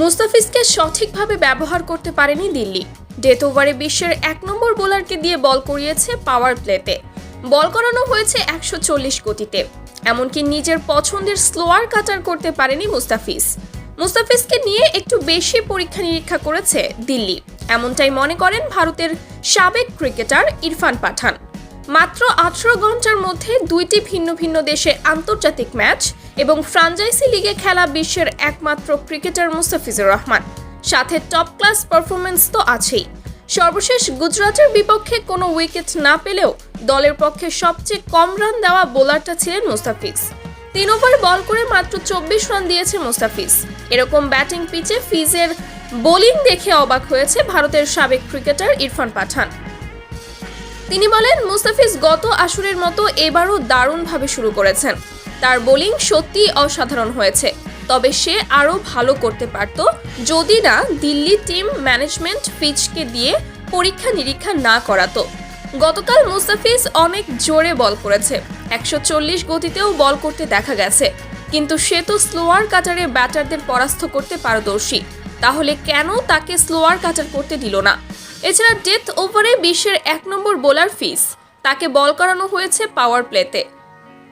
মুস্তাফিজকে সঠিকভাবে ব্যবহার করতে পারেনি দিল্লি। ডেথ ওভারে বিশ্বের এক নম্বর বোলারকে দিয়ে বল করিয়েছে পাওয়ার প্লেতে। বল করানো হয়েছে একশো চল্লিশ গতিতে। এমনকি নিজের পছন্দের স্লোয়ার কাটার করতে পারেনি মুস্তাফিজ। মুস্তাফিজকে নিয়ে একটু বেশি পরীক্ষা নিরীক্ষা করেছে দিল্লি। এমনটাই মনে করেন ভারতের সাবেক ক্রিকেটার ইরফান পাঠান। মাত্র আঠারো ঘণ্টার মধ্যে দুইটি ভিন্ন ভিন্ন দেশে আন্তর্জাতিক ম্যাচ এবং ফ্রাঞ্চাইজি লিগে খেলা বিশ্বের একমাত্র ক্রিকেটার মুস্তাফিজুর রহমান। সাথে টপ ক্লাস পারফরমেন্স তো আছেই। সর্বশেষ গুজরাটের বিপক্ষে কোনো উইকেট না পেলেও দলের পক্ষে সবচেয়ে কম রান দেওয়া বোলারটা ছিলেন মুস্তাফিজ। তিন ওভার বল করে মাত্র চব্বিশ রান দিয়েছে মুস্তাফিজ। এরকম ব্যাটিং পিচে ফিজের বোলিং দেখে অবাক হয়েছে ভারতের সাবেক ক্রিকেটার ইরফান পাঠান। তিনি বলেন, মুস্তাফিজ গত আসরের মতো এবারও দারুণভাবে শুরু করেছেন। তার বোলিং সত্যিই অসাধারণ হয়েছে, তবে সে আরও ভালো করতে পারত যদি না দিল্লি টিম ম্যানেজমেন্ট পিচকে দিয়ে পরীক্ষা নিরীক্ষা না করাতো। গতকাল মুস্তাফিজ অনেক জোরে বল করেছে, একশো চল্লিশ গতিতেও বল করতে দেখা গেছে, কিন্তু সে তো স্লোয়ার কাটারে ব্যাটারদের পরাস্ত করতে পারদর্শী, তাহলে কেন তাকে স্লোয়ার কাটার করতে দিল না? এছাড়া ডেথ ওভারে বিশ্বের এক নম্বর বোলার ফিস তাকে বল করানো হয়েছে পাওয়ার প্লেতে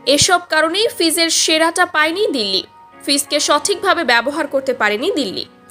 এসব কারণেই ফিজের সেরাটা পায়নি দিল্লি। ফিজকে সঠিকভাবে ব্যবহার করতে পারেনি দিল্লি।